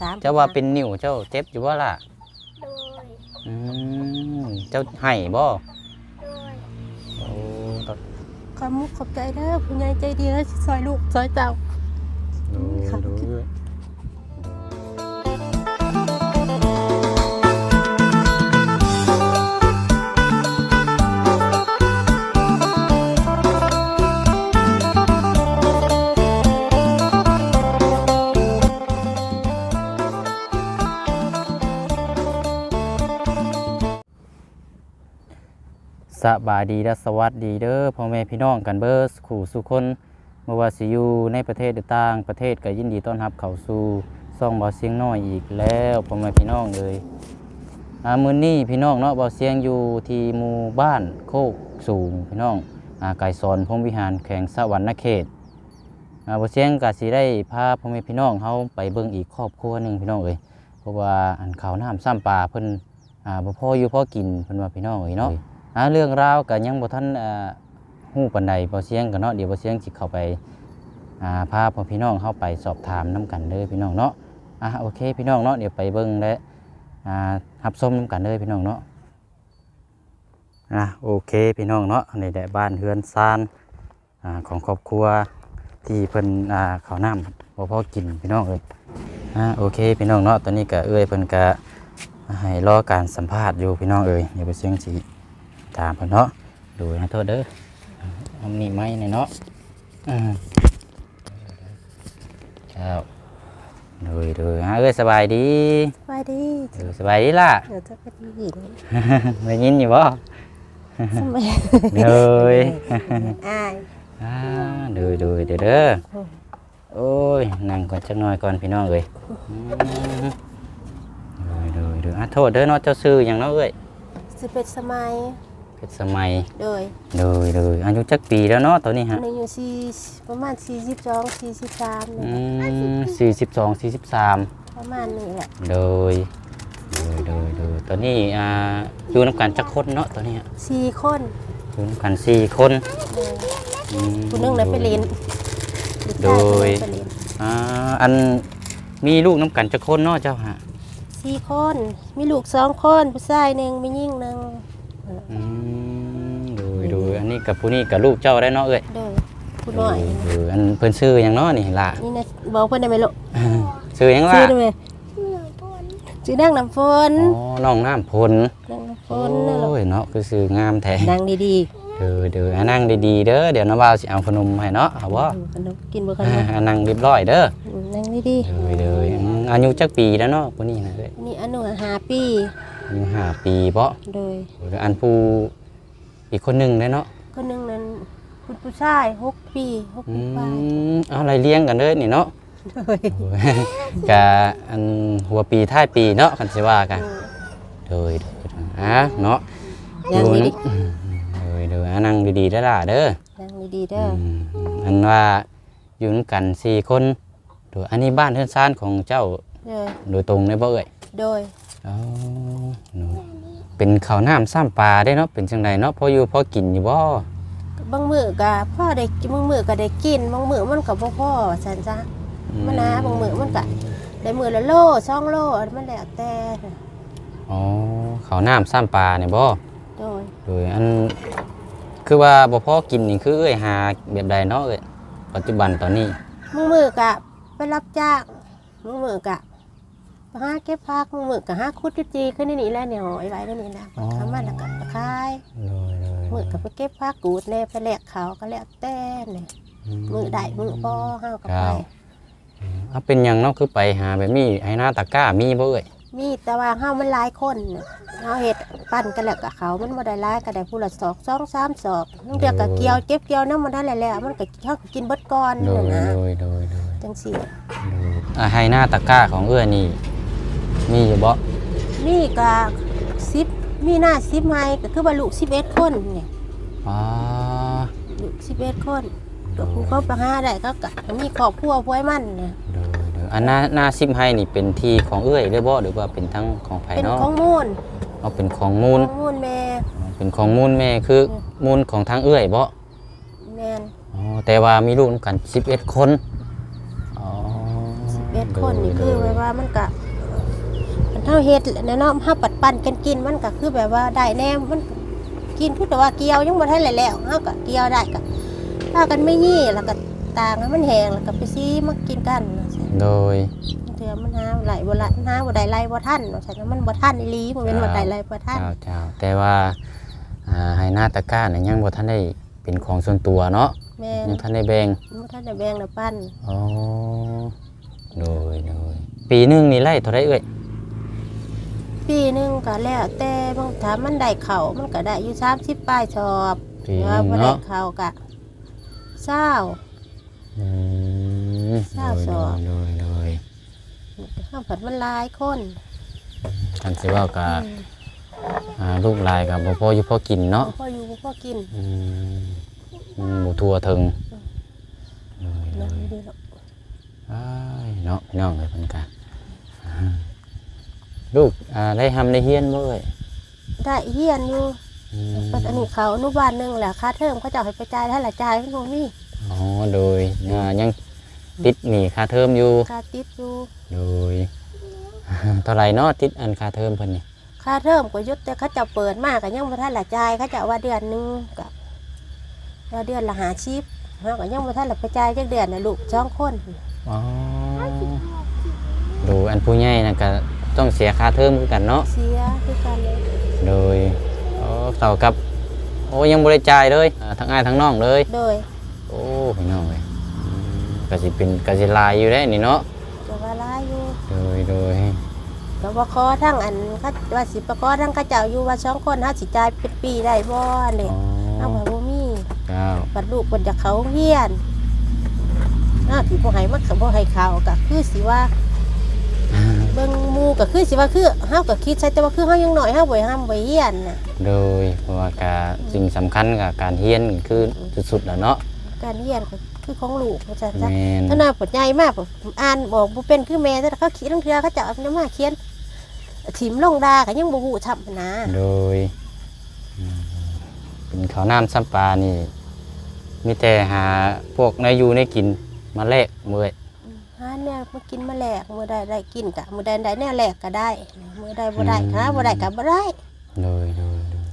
ถามเจ้าว่าเป็นนิ้วเจ้าเจ็บอยู่บ่ล่ะโดยอืมเจ้าให้บ่โดยโอ้ตอนขอบมุกขอบใจเด้อผู้ใหญ่ใจดีเด้อซอยลูกซอยเจ้า ดูครับดู สบายดีและสวัสดีเด้อพ่อแม่พี่น้องกันเบิร์สขู่สุคนเมื่อว่าสิอยู่ในประเทศหรือต่างประเทศก็ยินดีต้อนรับเข้าสู่ซ่องเบาเสียงน้อยอีกแล้วพ่อแม่พี่น้องเลยอามื้อนี้พี่น้องเนาะเบาเสียงอยู่ที่หมู่บ้านโคกสูงพี่น้องอาไก่สอนพรมวิหารแข่งสวรรณเขตอาเบาเสียงก็สิได้พาพ่อแม่พี่น้องเฮาไปเบิ่งอีกครอบครัวหนึงพี่น้องเอ้ยเพราะว่าอันข้าวน้ำซ้ำปลาเพิ่นอ่าบ่พออยู่พอกินเพิ่นว่าพี่น้องเอ้ยเนาะ เรื่องราวก็ยังบ่ท่าฮู้ปานใดบ่เสียงกันเนาะเดี๋ยวบ่เสียงสิเข้าไปพาพ่อพี่น้องเข้าไปสอบถามนํกันเด้อพี่น้องเนาะอะโอเคพี่น้องเนาะเดี๋ยวไปเบิ่งและทับชมนํกันเด้อพี่น้องเนาะอะโอเคพี่น้องเนาะในแหละบ้านเฮือนซานอของครอบครัวที่เพิ่นข้าวน้ำบ่พอกินพี่น้องเอ้ยอ่าโอเคพี่น้องเนาะตอนนี้ก็เอ้ยเพิ่นก็ให้รอการสัมภาษณ์อยู่พี่น้องเอ้ยเดี๋ยวบ่เสียงสิ ตามเพิ่นเนาะดูนะโทษเด้อเอานี่ไม้ในเนาะอืมครับดูดูฮะเอ้ยสบายดีสบายดีเออสบายดีล่ะเดี๋ยวจะไปดีหญิงได้ยินอยู่บ่สมัยเลยอายอ่าดูดูเด้อเด้อโอ้ยนั่งก่อนจักหน่อยก่อนพี่น้องเอ้ยอืมดูดูดูอะโทษเด้อเนาะเจ้าซื้อหยังเนาะเอ้ยสิเป็นสมัย เพชรสมัยโดยดูดูอายุจักปีแล้วเนาะตอนนี้ฮะในอยู่สี่ประมาณ42 43นี่อืแหละมสี่สิบสองสี่สิบสามประมาณนี้แหละโดยโดยโดยโดยตอนนี้อ่าอยู่น้ำกันจักคนเนาะตอนนี้อะสี่คนอยู่น้ำกันสี่คนโดยอืมผู้หนึงน่ะไปเรียนโดยไปเรียนอ่าอันมีลูกน้ำกันจักคนเนาะเจ้าฮะสี่คนมีลูกสองคนผู้ชายหนึ่งมียิ่งหนึ่ง อืมโดยโดยอันนี้กับผู้นี้กับลูกเจ้าได้เนาะเอ้ยโดยผู้น้อยโดยอันเพิ่นชื่อหยังเนาะนี่ล่ะนี่นะบอกเพื่อนได้ไหมลูกชื่อหยังชื่ล่ะอได้ไหมเหนื่อยปนชื่อนั่งน้ำฝนอ๋อน้องน้ำพลนั่งน้ำฝโอ้นนั่นลูกยเนาะคือชื่องามแท้นั่งดีเด้อเด้ออะนั่งดีๆเด้อเดี๋ยวน้าบ่าวสิเอาขนมให้เนาะเอาบ่ๆขนมกินบ่ขนมอ่านั่งเรียบร้อยเด้อนั่งดีเลยเลยอืมอายุจักปีแล้วเนาะคนนี้นะเลยๆนี่อนุหาปี อายุห้าปีเพราะโดย อันผู้อีกคนหนึ่งเลยเนาะคนหนึ่งนั้นผู้ผู้ชายหกปีหกอืปีไปมเอาอะไรเลี้ยงกันเด้อนี่เนาะโดยกะอันหัวปีท้ายปีเนาะคันสิว่ากันเดยเดยอะเนาะนั่งดีเดยเดยอะนั่งดีๆได้อล่ะเด้อๆนั่งดีๆเด้ออืมอันว่าอยู่นำกันสี่คนโดยอันนี้บ้านเทือนซ่านของเจ้าโดยโดยตรงเลยบ่เอ่ยโดย อ๋อเนาะเป็นข้าวน้ำซ้ำปลาได้เนาะเป็นจังไดเนาะพออยู่พอกินอยู่บ่บางมื้อก็พ่อได้บางมื้อก็ได้กินบางมื้อมันก็บ่พอซั่นจ้ะมันนะบางมื้อมันก็ได้มื้อละโลสองโลมันแล้วแต่น่ะอ๋อข้าวน้ำซ้ำปลาเนี่ยบ่โดยโดยอันคือว่าบ่พอกินนี่คือเอ้ยหาแบบใดเนาะเอ้ยปัจจุบันตอนนี้บางมื้อก็ไปรับจ้างบางมื้อก็ไป หาเก็บผักบางมื้อก็หาคุดจุจีขึ้นนี่นี่แหละเนี่ยหอยไว้แล้วนี่นะอ๋อ ทำมาแล้วก็ไปขายโดยโดยมื้อก็ไปเก็บผักกูดแน่ไปแลกเขาก็แล้วแต่เนี่ยมื้อใดมื้อบ่เฮาก็คไปรับเอาเป็นหยังเนาะคือไปหาแบบนี้ให้หน้าตะกร้ามีบ่เอ้ยมีแต่ว่าเฮามันหลายคนน่ะเฮาเฮ็ดปั้นกันแล้วก็เขามันบ่ได้หลายก็ได้ผู้ละศอกสองสามศอกนึงเดียวก็เกี่ยวเก็บเกี่ยวน้ำมันได้แล้วมันก็เฮาก็กินเบิดก่อนโดนั่นยนะโดยโดยโดยจังซี่ อ่าให้หน้าตะกร้าของเอื้อนี่ มีอยู่บ่นี่ก็10มีหน้า10ไม้ก็คือว่าลูก11คนเนี่ยอ๋อลูก11คนก็ผู้เขาไปหาได้เขาก็มีครอบครัวพวยมันน่ะโดยโดยอันหน้าหน้าซิมให้นี่เป็นที่ของเอื้อยหรือบ่หรือว่าเป็นทั้งของไผเป็นเนาะของมูลเอาเป็นของมูลของมูลแม่เป็นของมูลแม่คือมูลของทางเอื้อยบ่ แม่นอ๋อแต่ว่ามีลูกนำกัน 11 คน อ๋อ11จ็ดคนนี่โดยคือโดยแบบว่ามันก็มันเท่าเฮ็ดแน่เนาะห้าปัดปันกันกินมันก็คือแบบว่าได้แน่มันกินคือแต่ว่าเกียวยังบ่ทันเลยแล้วเฮาก็เกียวได้ก็ถ้ากันไม่ยี่แล้วก็ต่างให้มันแห้งแล้วก็ไปซีมากินกันเนาะโดยเถื่อมันหาไหลบ่ละหาบ่ได้ไล่บ่ทันเนาะฉะนั้นมันบ่ทันอีหลีบ่แม่นว่าได้ไล่บ่ทันเจ้าเจ้าแต่ว่าอ่าให้หน้าตะกร้าเนี่ยยังบ่ทันได้เป็นของส่วนตัวเนาะแม่นยังทันได้แบ่งบ่ทันได้แบ่งแล้วปั้นอ๋อโดยโดยปีหนึงนี่ไร่เท่าไรเอ่ย ปีหนึงก็แล้ว แต่บางถ้ามันได้เข้ามันก็ได้อยู่30ปลายชอบปีหว่านึงบ่ได้เนาะเข้าก็เศร้า อืมทราบโดสอบยโดยโดยข้าวผัดมันหลายคนอันสิเว่ากับอืมอ่าลูกหลายกับบ่พออยู่พอกินเนาะบ่พออยู่บ่พอกินอืมอืมหมูทั่วถึงโดยโดนั่งยดีเนาะอ้ายเนาะพี่น้องเลยเพิ่นกะอ่า ลูกอ่าได้ทำได้เฮียนบ่เอ่ยได้เฮียนอยู่อืมปัดอันนี้เขาอนุบาลหนึงแหละค่าเทอมเขาจะเอาให้ไปจ่ายถ้าละจ่ายมันบ่มีอ๋อโดยอ่ายังติดหนี้ค่าเทอมอยู่ ค่าติดอยู่โดยเท่าไหรเนาะติดอันค่าเทอมเพิ่นนี่ค่าเทอมก็ยุดแต่เขาจะเปิดมากก็ยังบ่ทันละจ่ายเขาจะว่าเดือนหนึงก็ว่าเดือนละหาชิปเฮาก็ยังบ่ทันละไปจ่ายจักเดือนน่ะลูกสองคน อ๋อดูอันผู้ใหญ่นั่นก็ ต้องเสียค่าเทอมคือกันเนาะเสียคือกันเลยโดยอ๋อเท่ากับ โอ้ยังบริจ่ายเลยอ่าทั้งอ้ายทั้งน้องเลย โดยโอ้พี่น้องเลยอืมก็สิเป็นก็สิหลายอยู่ได้นี่เนาะก็ว่าหลายอยู่โดยโดยก็บ่ขอทั้งอันเขาว่าสิประขอทั้งเขาเจ้าอยู่ว่าสองคนเฮาสิจ่ายเป็นปีได้บ่นี่อ๋อเฮาว่าบ่มีเจ้าบัดลูกเพิ่นจะเขาเฮียนอ้าวที่บ่ให้มันก็บ่ให้เขาก็คือสิว่า เบิ่งหมู่ก็คือสิว่าคือเฮาก็คิดใช่แต่ว่าคือเฮายังน้อยเฮาบ่ให้ห้ามบ่เฮียนน่ะโดยเพราะว่าการสิ่งสำคัญกับการเฮียนคือสุดๆแล้วเนาะ การเฮียนก็คือของลูกว่าซั่นแมจ้ะนถ้าน่าปวดใหญ่มากผมอ่านบอกบ่เป็นคือแม่แต่เขาเขียนทั้งเทื่อเขาจะเอาน้ำมาเขียนถิ่มลงดาก็ยังบ่ฮู้ทำนะโดยอืมเป็นข้าวน้ำซ้ำปลานี่ มีแต่หาพวกในอยู่ในกินมาแลกเมื่อยหาแนว มากินมาแลกมื้อใดได้กินก็มื้อใดได้แนวแลกก็ได้มื้อใดบ่ได้หาบ่ได้ก็บ่ได้โดยโดยโดย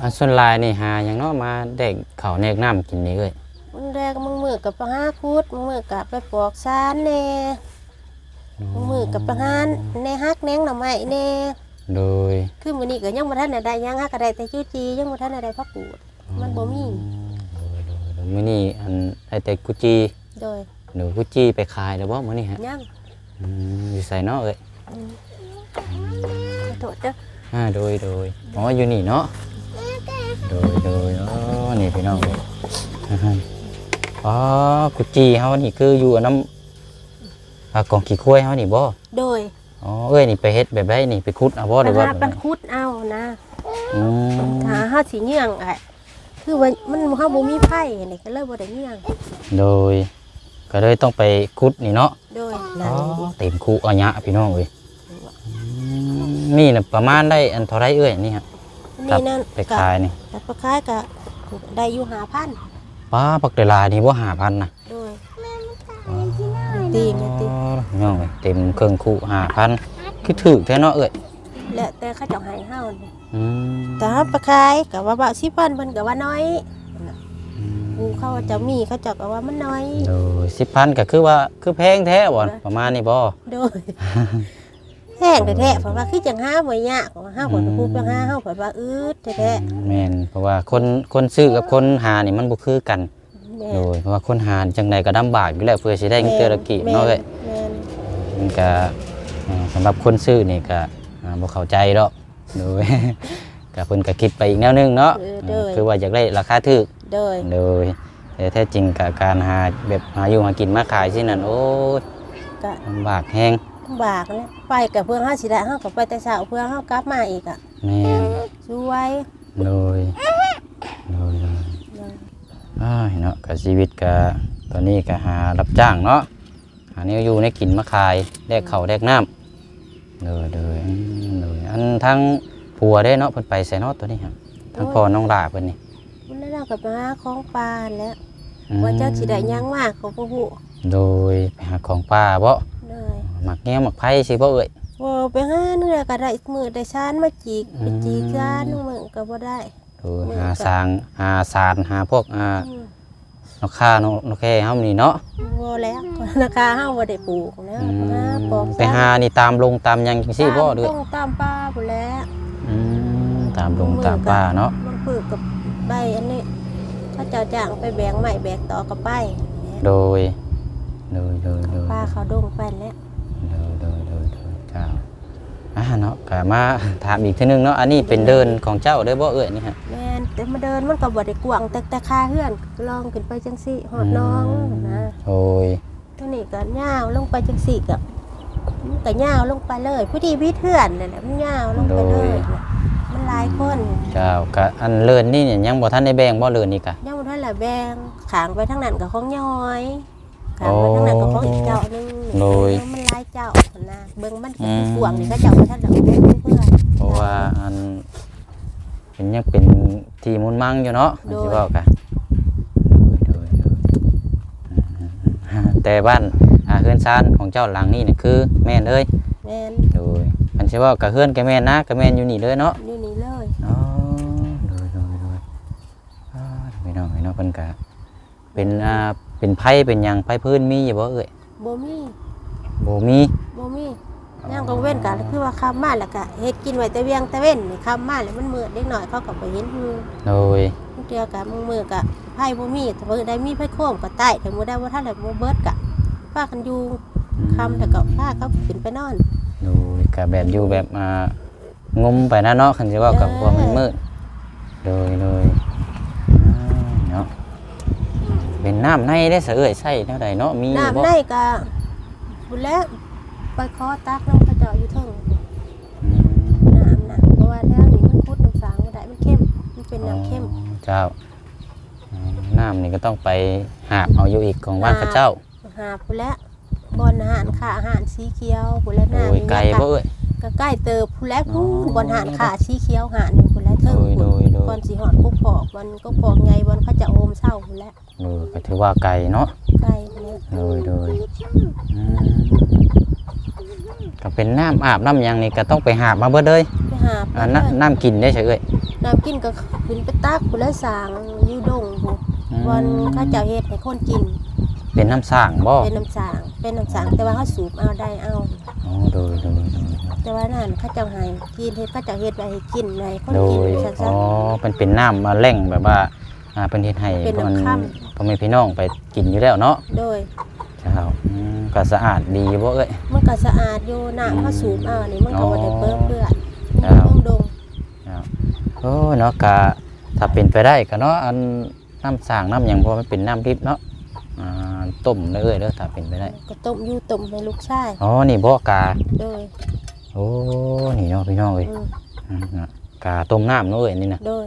อันส่วนหลายนี่หาอย่างเนาะมาแดกข้าวแนกน้ำกินนี่เอ้ยมื้อแรกมึงมื้อก็ไปหาคุดมึงมื้อก็ไปปอกสารแหน่มึงมื้อก็ไปหาแหน่ฮักแหนงหน่อไม้แหน่โดยคือมื้อนี้ก็ยังบ่ทันได้ได้หยังฮักก็ได้แต่จูจียังบ่ทันได้ได้ผักกูดมันบ่มีโดยโดยโดยมื้อนี้อันได้แต่กุจีโดย เดี๋ยวกุจีไปขายแล้วบ่มื้อนี้ฮะยังอืมอยู่ใส่เนาะเอ้ยอืมขอโทษเด้ออ่าโดยโดยอ๋ออยู่นี่เนาะโดยโดยอ๋อนี่พี่น้องเลยอ๋อกุจีเฮานี่คืออยู่อันน้ำอ่ากองขี้ควายเฮานี่บ่โดยอ๋อเอ้ยนี่ไปเฮ็ดแบบไรนี่ไปขุดเอาบ่หรือว่าหาปันคุดเอานะอืมถ้าเฮาสิเยื่องอะคือว่ามันเฮาบ่มีไผนี่ก็เลยบ่ได้เยื่องโดย ก็เลยต้องไปขุดนี่เนาะโดยอ๋นั่อนเต็มคูอัญะพี่น้องเอ้ยอืมนี่น่ะประมาณได้อันเท่าไรเอ้ยนี่ฮะนี่นั่นไปขายนี่ตัดไปขายก็ได้อยู่5,000ป้าปักเดลายนี่บ่หาพันนะโดยตีไงตีพี่น้องเอ้ยเต็มเครื่องคูหาพันคือถือแท้เนาะเอ้ยแล้วแต่เขาเจะให้เฮานี่อืมแต่เฮาไปขายก็ว่าบาท10,000เพิ่นก็ว่าน้อย กูเขาจะมีเขาเจะก็ว่ามันน้อย โดยสิบพันก็คือว่าคือแพงแท้บ่ประมาณนี้บ่ โดยแห้งแท้ๆเพราะว่าคือจังหาบ่ยากว่าเฮาเพิ่นพูดจังหาเฮาเพิ่นว่าอืดแท้แม่นเพราะว่าคนคนซื้อกับคนหานี่มันบ่คือกันๆแม่โดยเพราะว่าคนหาจังใดก็ลำบากอยู่แล้วเพื่อสิได้เงินเตือละกิเนาะเอ้ยแม่นมันก็อ่าสำหรับคนซื้อนี่ก็อ่าบ่เข้าใจดอกโดย ก็เพิ่นก็คิดไปอีกแนวหนึงเนาะเออโดยคือว่าอยากได้ราคาถูก โดย โดยแต่แท้จริงกับการหาแบบหาอยู่หากินมาขายที่นั่นโอ้ยก็ลำบากแฮงลำบากนะไปกับเพื่อนเฮาสิได้เฮาก็ไปแต่เช้าเพื่อนเฮากลับมาอีกอะแม่นสวยโดยโดยโดยอ้ายเนาะกับชีวิตก็ตอนนี้ก็หารับจ้างเนาะหาแนวอยู่ในกินมาขายแลกข้าวแลกน้ำโดยโดยอืมโดยอันทั้งผัวได้เนาะเพิ่นไปใส่เนาะตัวนี้ครับทั้งพ่อน้องหลาเพิ่นนี่มันได้เรา กับมาของปลาแล้วอืมว่าเจ้าสิได้หยังมากเขาบ่ฮู้โดยไปหาของป่าบ่เลยหมักแง้วหมักไผ่สิบ่เอ้ยบ่ไปหาเนื้อก็ได้มือได้ชานมาจีกไปจีกอืมชานมือก็บ่ได้โดยมื้อหาก็สางหาสารหาพวกอ่าอืมนกข่านกนกแค่เฮานี่เนาะบ่แล้วราคาเฮาบ่ได้ปลูกนะอืมหาปอกไปหานี่ตามลงตามหยังจังซี่บ่เด้อต้องตามป่าพุ่นแหล้ว อืมตามลงตามป่าเนาะ มันปลูกกับใบอันนี้ เขาเจ้าจ้างไปแบกไม้แบกตอกับไปโดย โดยโดยโดยป้าเขาดงไปแล้วโดยโดยโดยโดยเจ้าอ่าเนาะก็มาถามอีกทีนึงเนาะอันนี้เป็นเดินของเจ้าเด้อบ่เอ้ยนี่ฮะแม่นแต่มาเดินมันก็บ่ได้กว้างแต่แต่คาเฮือนลองขึ้นไปจังซี่หอดน้องนะโอ้ยตัวนี้ก็ย่าวลงไปจังซี่กับมันก็ย่าวลงไปเลยผู้ดีพี่เถื่อนนั่นแหละมันย่าวลงไปเลยน่ะมันหลายคนเจ้าก็อันเลินนี่เนี่ยยังบ่ทันได้แบ่งบ่เลินนี่กะย่าวนั่นแห ละแบงขางไปทางนั้นกับของย้อยขางไปทางนั้นกับของอีกเจ้าหนึงโดยมันหลายเจ้านะเบิ่งมันอืเป็นมกวางนี่ก็เจ้าไปทางนั้นเบิ่งเพื่อนเพราะว่าอันเป็นยังเป็นที่มุนมังอยู่เนาะโดยสิเว้ากะโดยโดยโดยอืมแต่บ้านอ่าเฮือนซานของเจ้าหลังนี่เนี่ยคือแม่นเลยแม่นโดยมันสิเว่ากะเฮือนกะแม่นนะกะแม่นอยู่นี่เลยเนาะอยู่นี่เลย อ๋อโดยโดยโดยอ่าพี่ น้องพี่น้องเพิ่นกะเป็นอ่าเป็นไผเป็นหยังไผพื้นมีอยู่บ่เอ่ยบ่มีบ่มีบ่มีย่างกงเว้นกันคือว่าคำมาแล้วก็เฮ็ดกินไว้แต่เวียงแต่เว้นนี่คำมาแล้วมันมืดเล็กน้อยเขาก็บ่เห็นมือโดยบางเทื่อก็มึงมือก็ไผบ่มีแต่มื้อใดมีไผโค้งก็ใต้แต่มื้อใดบ่ทันแล้วบ่เบิดก็พากันอยู่คำแล้วก็พาเขาขึ้นไปนอนโดยกะแบบอยู่แบบอ่างมไปนะเนาะคันสิเว่ากับความมืดๆโดยโดยอ่าเนาะ เป็นน้ำในได้เสะเอ่ยใส่เท่าใดเนาะมีอยู่น้ำบ่ในก็บุญแล้วไปขอตักน้ำเขาเจ้าอยู่เทิงอืมน้ำนะเพราะว่าแล้วนี่มันคุดน้ำสางบ่ได้มันเข้มมันเป็นน้ำเข้ม อ๋อเจ้าอืมน้ำนี่ก็ต้องไปหาบเอาอยู่อีกของบ้านเข้าเจ้าหาผู้แล้วบอนอาหารขาอาหารสีเขียวผู้แล้วโดน้ำยไกลบ่เอ่ย ก็ใกล้เติบผู้แล้วผู้อ๋อบอนอาหารขาสีเขียวหานี่ผู้แล้วเทิงโดยผู้โดยโดย ก่อนสีหอดกุ๊กปอกมันก็ปอกไงบอนเขาจะโอมเศร้าผู้แล้วโดยก็ถือว่าไกลเนาะใกล้ผู้แล้วโดยโดยอืมก็เป็นน้ำอาบน้ำหยังนี่ก็ต้องไปหาบมาเบิดเลยไปหาอ่าไปน้ำน้ำกินได้เฉยเอ่ยน้ำกินก็ขึ้นไปตักผู้แล้วสางอยู่ดงผู้อืมบอนเขาเจ้าเฮ็ดให้คนกิน เป็นน้ำสร้างบ่เป็นน้ำสาง เป็นน้ำสางแต่ว่าเขาสูบเอาได้เอาอ๋อโดยโดยโดย แต่ว่านั่นเขาเจ้าให้กินเฮ็ดเขาเจ้าเฮ็ดไว้ให้กินไว้คนโดกินยซั่อ๋นอเป็นเป็นน้ำมาแล่งแบบว่าอ่าเป็นเฮ็ดให้เป็นน้ำมันค่ พ่อแม่พี่น้องไปกินอยู่แล้วเนาะๆโดยเจ้าอืมก็สะอาดดีบ่เอ้ย มันก็สะอาดอยู่น้ำเขาสูบเอานี่มันก็บ่ได้เปื้อนเปื้อนครับเพิ่มดงเจ้าโอ้เนาะก็ถ้าเป็นไปได้ก็เนาะอันน้ำสร้างน้ำหยังบ่มันเป็นน้ำดิบเนาะอ่าต้มได้เอ้ยเด้อถ้าเป็นไปได้ก็ต้มอยู่ต้มให้ลูกชายอ๋อนี่บ่กาโดย โอ้ นี่เนาะพี่น้องเอ้ยอืมอืมน่ะกาต้มน้ำเนาะเอ้ยนี่นะโดย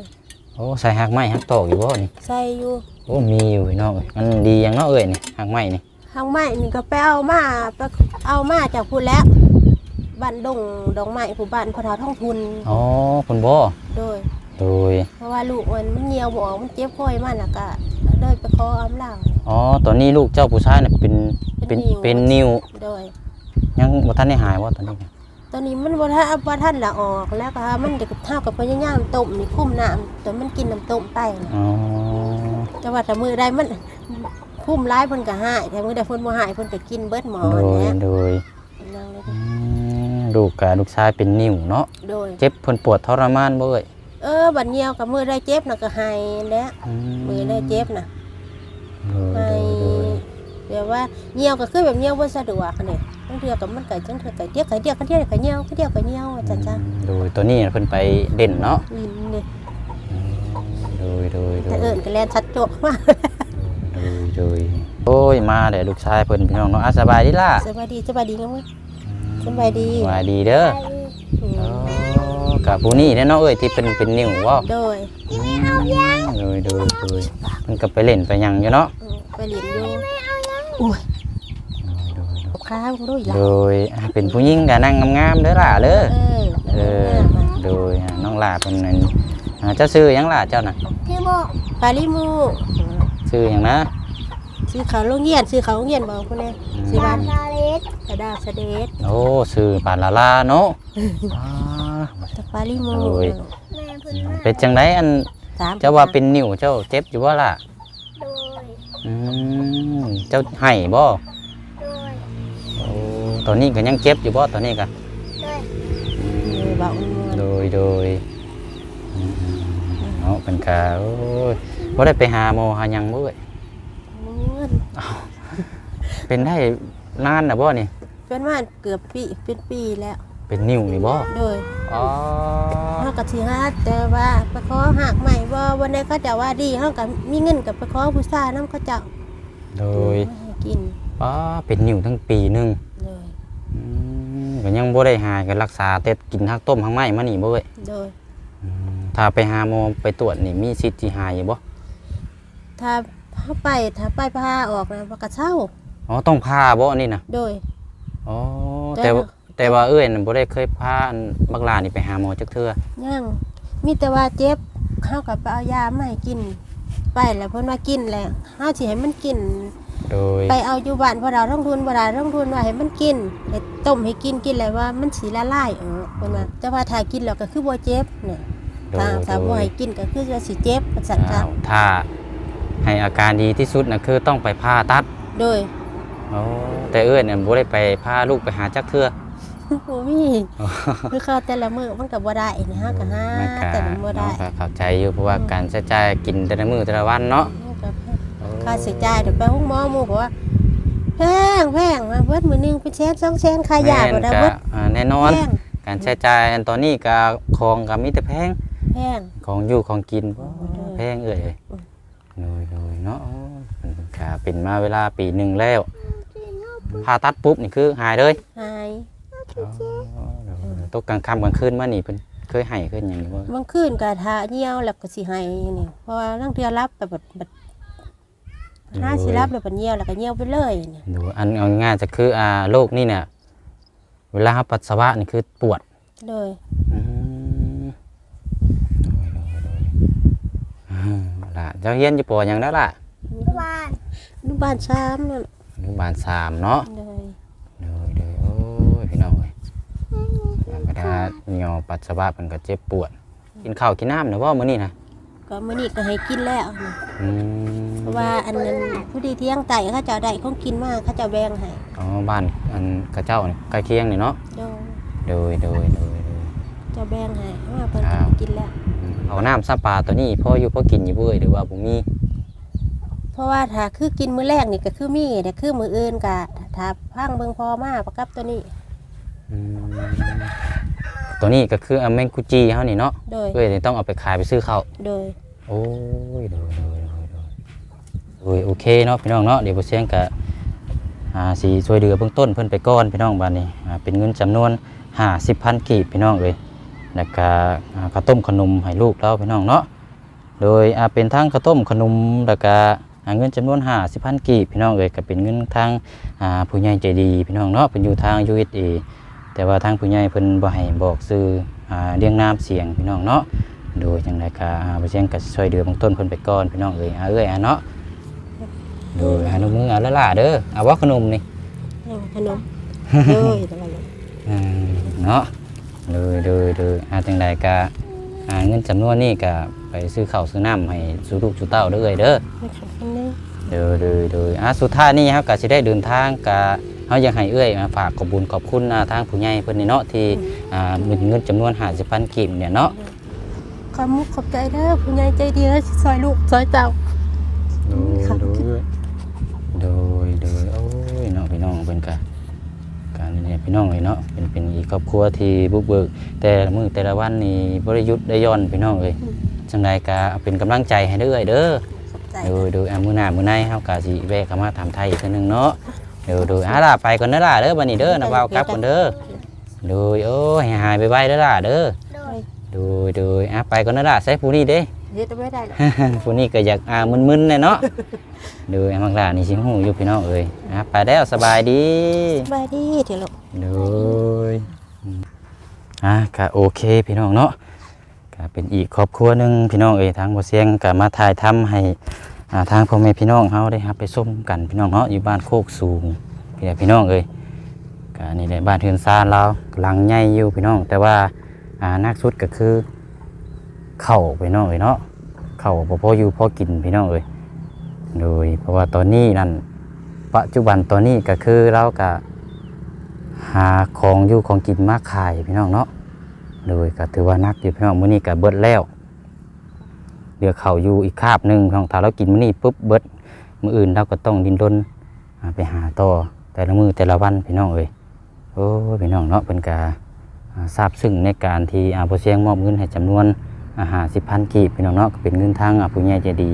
โอ้ใส่หักไม้หักตอกอยู่บ่นี่ ใส่อยู่โอ้ มีอยู่พี่น้องเอ้ยมันดีอย่างเนาะเอ้ยนี่หักไม้นี่ข้างไม้นี่ก็ไปเอามาไปเอามาจากพูนแล้วบ้านดงดอกไม้ผู้บ้านพอเทาท่องทุนอ๋อคุณบ่โดย โดย เพราะว่าลูกมันมันเหี่ยวบ่ออกมันเจ็บค่อยมันแล้วก็เลยไปขออำเหล้าอ๋อ ตอนนี้ลูกเจ้าผู้ชายเนี่ยเป็นเป็เป็นนนิ้วเป็นนิ้วโดย ยังบ่ทันได้หายว่าตอนนี้น่ะ ตอนนี้มันบ่ทันบ่ทันละออกแล้วก็มันเด็กเท่ากับพยายามต้มนี่คุ้มน้ำแต่มันกินน้ำต้มไปนะอ๋อแต่ว่าแต่มือใดมันคุ้มร้ายเพิ่นก็หายแต่มือใดเพิ่นบ่หายเพิ่นก็กินเบิดหมอโดยแหละโดยนั่งเลยอืมลูกกับลูกชายเป็นนิ้วเนาะโดย เจ็บเพิ่นปวดทรมานบ่เอ่ยเออบัดเหี่ยวกับมือใดเจ็บน่ะก็หายแหล้วอืมือใดเจ็บน่ะโดยหายโดยโดยแบบว่าเหี่ยวก็คือแบบเหี่ยวบ่สะดวกนี่ บางเทื่อก็มันก็จังเทื่อก็เดียวก็เดียวก็เดียวก็เหี่ยวก็เดียวก็เหี่ยวว่าจังจ้ะโดยตัวนี้เพิ่นไปเด่นเนาะอืมนี่โดยโดยโดแต่ยเอิ้นก็แล่นชัดโจกมากโดยโดยโอ้ยมาเด้อลูกชายเพิ่นพี่น้องเนาะอะสบายดีล่ะสบายดีสบายดีงั้นมั้ยสบายดีสบายดีเด้ออืมอ๋อกับผู้นี้แน่เนาะเอ้ยที่เป็นเป็นนิ้วบ่โดยอืมโดยโดยโดยมันก็ไปเล่นไปหยังอยู่เนาะอืมไปเรียนอยู่อุ้ยโดยโดยกับข้าวมึงด้วยอีหโดล่ะยอะเป็นผู้หญิงก็นั่งงามๆเด้อล่ะเด้อเออเออโดยอะน้องล่าเป็นนั่นอ่าเจ้าชื่อหยังล่ะเจ้าน่ะพี่โมปาลิมูชื่อหยังนะซื้อเขาโรงเรียนซื้อเขาโรงเรียนบอกคุณแน่ซื้อดาบ้านดาเลสกระดาษเสด็จโอ้ชื่อปานลาลาเนาะอ่าตะปาลิโมโอ้ยแม่เพิ่นมาเป็นจังไดอันสามเจ้าว่าเป็นนิ้วเจ้าเจ็บอยู่บ่ล่ะโดยอืมเจ้าให้บ่โดยโอ้ ตอนนี้ก็ยังเจ็บอยู่บ่ตอนนี้ก็โดยเออบอกมันโดยโดยอืมเนาะเป็นกาโอ้ยบ่ได้ไปหาหมอหาหยังบ่เอ้ยม่วนเป็นได้นานน่ะบ่นี่ เป็นมาเกือบปีเป็นปีแล้วเป็นนิ้วนี่บ่โดยอ๋อเฮาก็สิหาแต่ว่าไปขอหักใหม่บ่วันใดเขาจะว่าดีเฮาก็มีเงินก็ไปขอผู้ชายนำเขาเจ้าโดย ให้กิน อ๋อเป็นนิ้วทั้งปีหนึงโดยอืม ก็ยังบ่ได้หายก็รักษาแต่กินฮักต้มฮักไม้มานี่บ่เอ้ยโดย อืมถ้าไปหาหมอไปตรวจนี่มีสิทธิ์ที่หายอยู่บ่ถ้าเฮาไปถ้าไปพาออกนะมันก็เศร้า อ๋อต้องพาบ่อันนี้นะโดย อ๋อแต่แต่ว่าแต่ว่าเอ้ยน่ะบ่ได้เคยพาอันบักหลานี่ไปหาหมอจักเทื่อยังมีแต่ว่าเจ็บเฮาก็ไปเอายามาให้กิน ไปแล้วเพิ่นว่ากินแล้วเฮาสิให้มันกิน โดยไปเอาอยู่บ้านพอเราต้องทุนบ่ได้ต้องทุนว่าให้มันกินให้ต้มให้กินกินแล้วว่ามันสิละลายเออเพิ่นว่าแต่ว่าถ้ากินแล้วก็คือบ่เจ็บเนี่ยโดถ้ายถ้าโดบ่ยให้กินก็คือว่าสิเจ็บประสาทอ้าวถ้าให้อาการดีที่สุดน่ะคือต้องไปผ่าตัดโดยอ๋อแต่เอ้ยน่ะบ่ได้ไปพาลูกไปหาจักเทื่อบ่มีคือเขาแต่ละมื้อมันก็บ่ได้นะฮะก็หามันก็แต่มันบ่ได้เนาะก็เข้าใจอยู่เพราะว่าการใช้จ่ายกินแต่ละมื้อแต่ละวันเนาะมันก็ ค่าใช้จ่ายเดี๋ยวไปห้องหมอหมู่บอกว่าแพงแพงมาเบิดมื้อหนึงเป็นแสนสองแสนค่ายาบ่ได้แม่นเบิก็ดอ่าแน่นอน แพงการใช้จ่ายอันตอนนี้ก็ของก็มีแต่แพงแพง ของอยู่ของกินบ่โดยแพงเอ้ยอืม โดยโดยเนาะเป็นค่าเป็นมาเวลาปีหนึ่งแล้วผ่าตัดปุ๊บนี่คือหายเลยหาย อ๋อโดยโดยตกกลางค่ำกลางคืนมานี่เพิ่นเคยให้เคยหยังอยู่บ่บางคืนก็ทาเหี่ยวแล้วก็สิให้นี่เพราะว่าลางเทื่อรับไปบัดบัด หาสิรับแล้วบัดเหี่ยวแล้วก็เหี่ยวไปเลยนี่ดูอันเอาง่ายๆจะคืออ่าโรคนี่เนี่ยเวลาปัสสาวะนี่คือปวดเลยอืมโดยโดยโดยอ่าล่ะเจ้าเฮียนอยู่ปอหยังแล้วล่ะบ้านลูกบ้านซ้ำนั่นอนุบาลสามเนาะเลยโดยโดยโอ้ยพี่น้องเอ้ยธรรมดาเหนียวปัสสาวะมันก็เจ็บปวด กินข้าวกินน้ำนะว่ามื้อนี้นะก็มื้อนี้ก็ให้กินแล้วนะอืมเพ ราะว่าอันนั้นผู้ที่เที่ยงไต่เขาเจ้าได้ของกินมากเขาเจ้าแบ่งให้อ๋อบ้านอันกระเจ้านี่ใกล้เคียงนี่เนาะโดยโดยโดยโดยโดย เจ้าแบ่งให้ว่าเพิ่นครัก็บให้กินแล้ว อืมเอาน้ำซาปลาตัวนี้พออยู่พอกินอยู่เบ้ยหรือว่าบ่มีเพราะว่าถ้าคือกินมื้อแรกนี่ก็คือมีแต่คือมื้ออื่นก็ถ้าพังเบิ่งพอมาประกับตัวนี้อืมตัวนี้ก็คืออเมงกุจีเฮานี่เนาะโดยเอ้ยนี่ต้องเอาไปขายไปซื้อข้าวโดย โอ้ยโดยโดยโดยโด ยโดยโอเคเนาะพี่น้องเนาะเดี๋ยวบ่เสียงก็อ่าสิช่วยเหลือเบื้องต้นเพิ่นไปก่อนพี่น้องบัดนี้อ่าเป็นเงินจำนวน50,000กีบพี่น้องเอ้ยแล้วก็อ่าข้าวต้มขนมให้ลูกเราพี่น้องเนาะโดยอ่าเป็นทั้งข้าวต้มขนมแล้วก็อ่าเงินจำนวน50,000กีบพี่น้องเอ้ยก็เป็นเงินทางอ่าผู้ใหญ่ใจดีพี่น้องเนาะเป็นอยู่ทาง USA แต่ว่าทางผู้ใหญ่เพิ่นบ่ให้บอกชื่ออ่าเรียงนามเสียงพี่น้องเนาะโดยจังไดก็อาบ่เชียงก็ช่วยเดือเบางต้นเพิ่นไปก่อนพี่น้องเอ้ยอาเอ้ยอาเนาะ โดยอานุมืออาละล่าเด้ออาว่าขนมนี่ให้ขนมโดยแต่ว่าอย่างอืมเนาะโดยโดยโดยอาจังไดก็อาเงินจำนวนนี้ก็ไปซื้อข้าวซื้อน้ำให้สู่ลูกสู่เต้าเด้อเอ้ยเด้อไม่ขายคนนึงโดยโดยโดยอาสุดท้ายนี้เฮาก็สิได้เดินทางก็เฮาอยากให้เอ้ยมาฝากขอบคุญขอบคุณอ่าทางผู้ใหญ่เพิ่นนี่เนาะที่อ่ามีเงินจำนวน50,000กีบเนี่ยเนาะขอบมุกขอบใจเด้อผู้ใหญ่ใจดีแล้วสิซอยลูกซอยเจ้า โดย ครับ โดยโดยโดยโอ้ยเนาะพี่ น้องเป็นกะการเนี่ยพี่น้องเลยเนาะเป็นเป็นอีกครอบครัวที่บุกเบิก แต่ละมือแต่ละวันนี่บริยุทธ์ได้ย้อนพี่น้องเลยจังใดกะเป็นกำลังใจให้เด้อเด้อขอบใจโดยโดยอะมื้อหน้ามื้อในเฮากะสิแวะเข้ามาถามไทยอีกเทื่อนึงเนาะเดี๋ยวโดยอะล่ะไปก่อนเด้อล่ะเด้อบัดนี้เด้อนะว่าวกลับก่อนเด้อโดยโอ้ยหายไปไวๆเด้อล่ะเด้อโดยโดยโดยอะไปก่อนเด้อล่ะใส่ผู้นี้เด้ เฮ็ดไม่ได้หรอกผู้นี้ก็อยากอ่ามึนๆเลยเนาะดูไอ้มักลานี่ชิงหูอยู่พี่น้องเอ้ยอะไปแล้วสบายดีสบายดีเถอะลูกดูอะก็โอเคพี่น้องเนาะก็เป็นอีกครอบครัวหนึ่งพี่น้องเอ้ยทางบ่เสียงก็มาถ่ายทำให้อ่าทางพ่อแม่พี่น้องเฮาได้ครับไปส้มกันพี่น้องเนาะอยู่บ้านโคกสูงพี่น้องพี่น้องเอ้ยก็นี่แหละบ้านเทือนซานเรากำลังใหญ่อยู่พี่น้อง แต่ว่าอ่านักสุดก็คือ เข้าวพี่น้องเอ้ยเนาะเข้าพออยู่พอกินพี่น้องเอ้ยโดยเพราะว่าตอนนี้นั่นปัจจุบันตอนนี้ก็คือเราก็หาของอยู่ของกินมาขายพี่น้องเนาะโดยก็ถือว่านักอยู่พี่น้องมื้อนี้ก็เบิดแล้วเดี๋ยวเขาอยู่อีกคาบหนึ่งของถ้าเรากินมื้อนี้ปุ๊บเบิดมื้ออื่นเราก็ต้องดินรนไปหาต่อแต่ละมือแต่ละวันพี่น้องเอ้ยโอ้พี่น้องเนาะเป็นกาทราบซึ้งในการที่อาผู้เสียงมอบเงินให้จำนวน หารสิบพันกีบพี่น้องเนาะก็เป็นเงินทางอ่าผู้ใหญ่ใจดี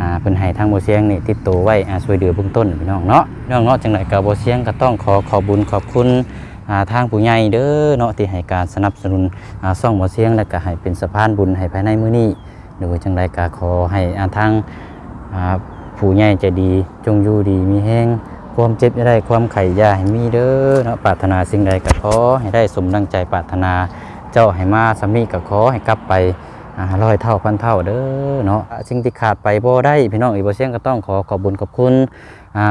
อ่าเพิ่นให้ทางบ่เสียงนี่ติดตัวไว้อ่าช่วยเหลือเบื้องต้นพี่น้องเนาะพี่น้องเนาะจังไดก็บ่เสียงก็ต้องขอขอบบุญขอบคุณอ่าทางผู้ใหญ่เด้อเนาะที่ให้การสนับสนุนอ่าซ่องบ่เสียงและก็ให้เป็นสะพานบุญให้ภายในมื้อนี้หรือจังไรก็ขอให้อาทางอ่าผู้ใหญ่ใจดีจงอยู่ดีมีแห้งความเจ็บจะได้ความไข่ยาให้มีเด้อเนาะปรารถนาสิ่งใดก็ขอให้ได้สมดังใจปรารถนา เจ้าให้มาสามีก็ขอให้กลับไปร้อยเท่าพันเท่าเด้อเนาะสิ่งที่ขาดไปบ่ได้พี่น้องอีบ่เสียงก็ต้องขอขอบบุญขอบคุณ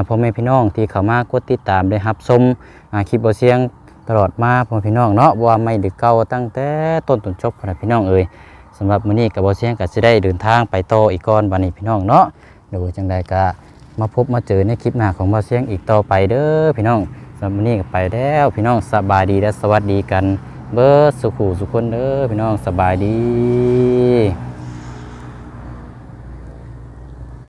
พ่อแม่พี่น้องที่เข้ามากดติดตามได้รับชมคลิปบ่เสียงตลอดมาพ่อพี่น้องเนาะบ่ว่าไม่ดึกเก่าตั้งแต่ต้นจนจบพ่อพี่น้องเอ่ยสำหรับมื้อนี้กับบเสียงก็จะได้เดินทางไปโตอีกก่อนบัดนี้พี่น้องเนาะดี๋ยวจังใดก็มาพบมาเจอในคลิปหน้าของบเสียงอีกต่อไปเด้อพี่น้องสำหรับมื้อนี้ก็ไปแล้วพี่น้องสบายดีและสวัสดีกัน เบิร์สุขูสุขคนเด้อพี่น้องสบายดี